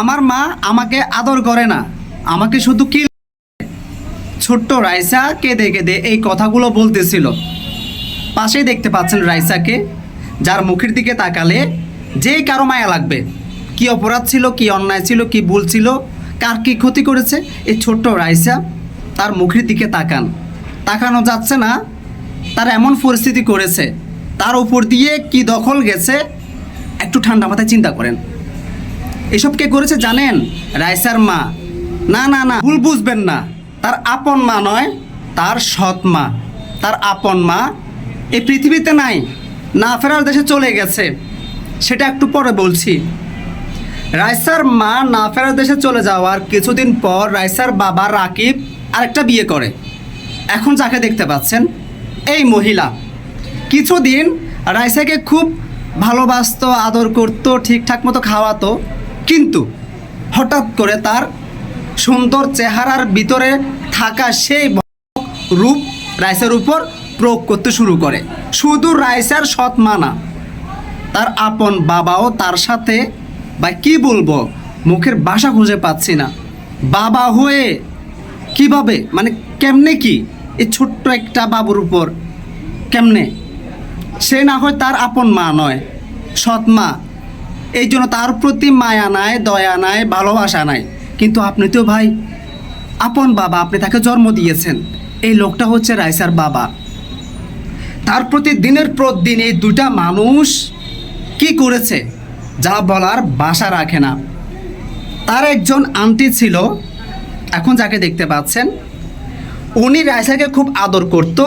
আমার মা আমাকে আদর করে না। আমাকে শুধু কি ছোট্ট রাইসা কেঁদে কেঁদে এই কথাগুলো বলতেছিল। পাশেই দেখতে পাচ্ছেন রাইসাকে, যার মুখের দিকে তাকালে যেই কারও মায়া লাগবে। কি অপরাধ ছিল, কি অন্যায় ছিল, কি ভুল ছিল, কার কি ক্ষতি করেছে, এই ছোট্ট রাইসা তার মুখের দিকে তাকান। তাকানো যাচ্ছে না, তার এমন পরিস্থিতি করেছে। তার উপর দিয়ে কি দখল গেছে, একটু ঠান্ডা মাথায় চিন্তা করেন। এসব কে করেছে জানেন? রাইসার মা। না না না, ভুল বুঝবেন না। তার আপন মা নয়, তার সৎ মা। তার আপন মা এই পৃথিবীতে নাই, না ফেরার দেশে চলে গেছে। সেটা একটু পরে বলছি। রাইসার মা না ফেরার দেশে চলে যাওয়ার কিছুদিন পর রাইসার বাবা রাকিব আরেকটা বিয়ে করে। এখন যাকে দেখতে পাচ্ছেন, এই মহিলা। কিছুদিন রাইসাকে খুব ভালোবাসতো, আদর করতো, ঠিকঠাক মতো খাওয়াতো। কিন্তু হঠাৎ করে তার সুন্দর চেহারার ভিতরে থাকা সেই রূপ রাইসার উপর প্রয়োগ করতে শুরু করে। শুধু রাইসার সৎ মানা। তার আপন বাবাও তার সাথে বা কি বলব? মুখের বাসা খুঁজে পাচ্ছি না। বাবা হয়ে কীভাবে? মানে কেমনে কি? এই ছোট্ট একটা বাবুর উপর। কেমনে? সে না হয় তার আপন মা নয়, সৎ মা। এই জন্য তার প্রতি মায়া নাই, দয়া নাই, ভালোবাসা নাই। কিন্তু আপনি তো ভাই, আপন বাবা, আপনি তাকে জন্ম দিয়েছেন। এই লোকটা হচ্ছে রাইসার বাবা। তার প্রতি দিনের পর দিন এই দুটা মানুষ কি করেছে, যা বলার বাসা রাখে না। তার একজন আন্টি ছিল, এখন যাকে দেখতে পাচ্ছেন, উনি রাইসাকে খুব আদর করত।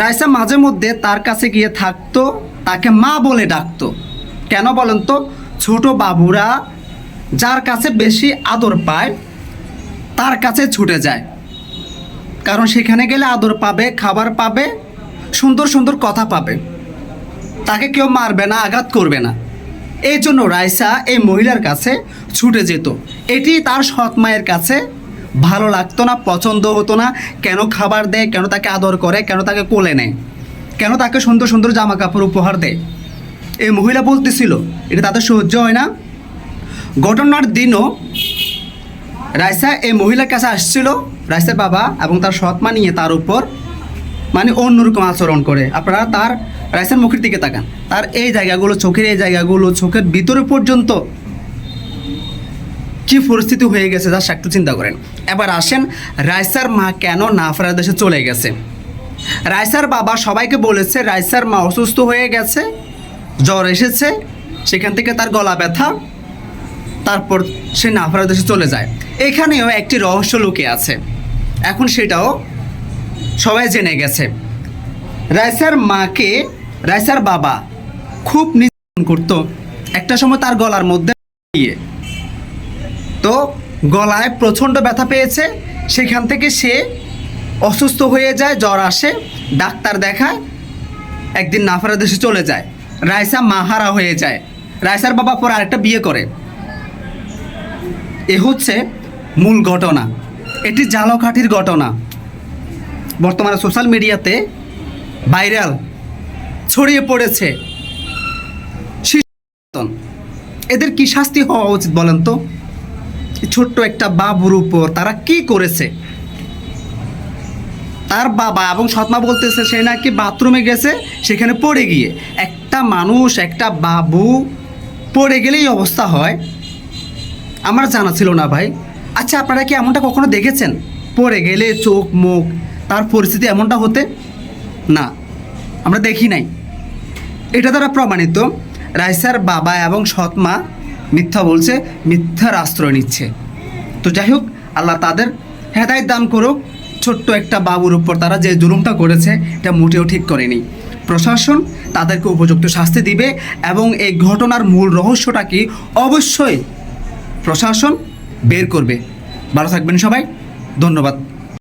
রাইসা মাঝে মধ্যে তার কাছে গিয়ে থাকতো, তাকে মা বলে ডাকতো। কেন বলেন তো? ছোট বাবুরা যার কাছে বেশি আদর পায়, তার কাছে ছুটে যায়। কারণ সেখানে গেলে আদর পাবে, খাবার পাবে, সুন্দর সুন্দর কথা পাবে। তাকে কেউ মারবে না, আঘাত করবে না। এই জন্য রাইসা এই মহিলার কাছে ছুটে যেত। এটি তার সৎ মায়ের কাছে ভালো লাগতো না, পছন্দ হতো না। কেন খাবার দেয়, কেন তাকে আদর করে, কেন তাকে কোলে নেয়, কেন তাকে সুন্দর সুন্দর জামা কাপড় উপহার দেয়। এই মহিলা বলতেছিল, এটা তাদের সহ্য হয় না। ঘটনার দিনও রাইসা এই মহিলার কাছে আসছিল, রাইসার বাবা এবং তার সৎ মা নিয়ে তার উপর মানে অন্যরকম আচরণ করে। আপনারা তার রাইসার মুখের দিকে তাকান। তার এই জায়গাগুলো, চোখের এই জায়গাগুলো, চোখের ভিতরে পর্যন্ত কি পরিস্থিতি হয়ে গেছে যা একটু চিন্তা করেন। এবার আসেন, রাইসার মা কেন না ফেরার দেশে চলে গেছে? রাইসার বাবা সবাইকে বলেছে, রাইসার মা অসুস্থ হয়ে গেছে। জ্বর এসেছে, সেখান থেকে তার গলা ব্যথা, তারপর সে না ফেরার দেশে চলে যায়। এখানেও একটি রহস্য লুকিয়ে আছে। এখন সেটাও সবাই জেনে গেছে। রাইসার মাকে, রাইসার বাবা খুব নির্যাতন করতো। একটা সময় তার গলার মধ্যে দিয়ে। তো গলায় প্রচণ্ড ব্যথা পেয়েছে। সেখান থেকে সে অসুস্থ হয়ে যায়, জ্বর আসে, ডাক্তার দেখায়, একদিন নাফারা দেশে চলে যায়। রাইসা মাহারা হয়ে যায়। রাইসার বাবা পর আরেকটা বিয়ে করে। এ হচ্ছে মূল ঘটনা। এটি জালকাঠির ঘটনা। বর্তমানে সোশ্যাল মিডিয়াতে ভাইরাল ছড়িয়ে পড়েছে। এদের কি শাস্তি হওয়া উচিত বলেন তো? ছোট্ট একটা বাবুর উপর তারা কি করেছে? তার বাবা এবং সৎমা বলতেছে, সে নাকি বাথরুমে গেছে, সেখানে পড়ে গিয়ে। একটা মানুষ, একটা বাবু পড়ে গেলেই অবস্থা হয়। আমার জানা ছিল না ভাই। আচ্ছা আপনারা কি এমনটা কখনো দেখেছেন? পড়ে গেলে চোখ, মুখ, তার পরিস্থিতি এমনটা হতে? না, আমরা দেখি নাই। এটা দ্বারা প্রমাণিত, রাইসার বাবা এবং সৎমা মিথ্যা বলছে, মিথ্যার আশ্রয় নিচ্ছে। তো যাই হোক, আল্লাহ তাদের হেদায়ত দান করুক। ছোট্ট একটা বাবুর উপর তারা যে জুলুমটা করেছে, এটা মোটেও ঠিক করেনি। প্রশাসন তাদেরকে উপযুক্ত শাস্তি দিবে এবং এই ঘটনার মূল রহস্যটা কি অবশ্যই প্রশাসন বের করবে। ভালো থাকবেন সবাই। ধন্যবাদ।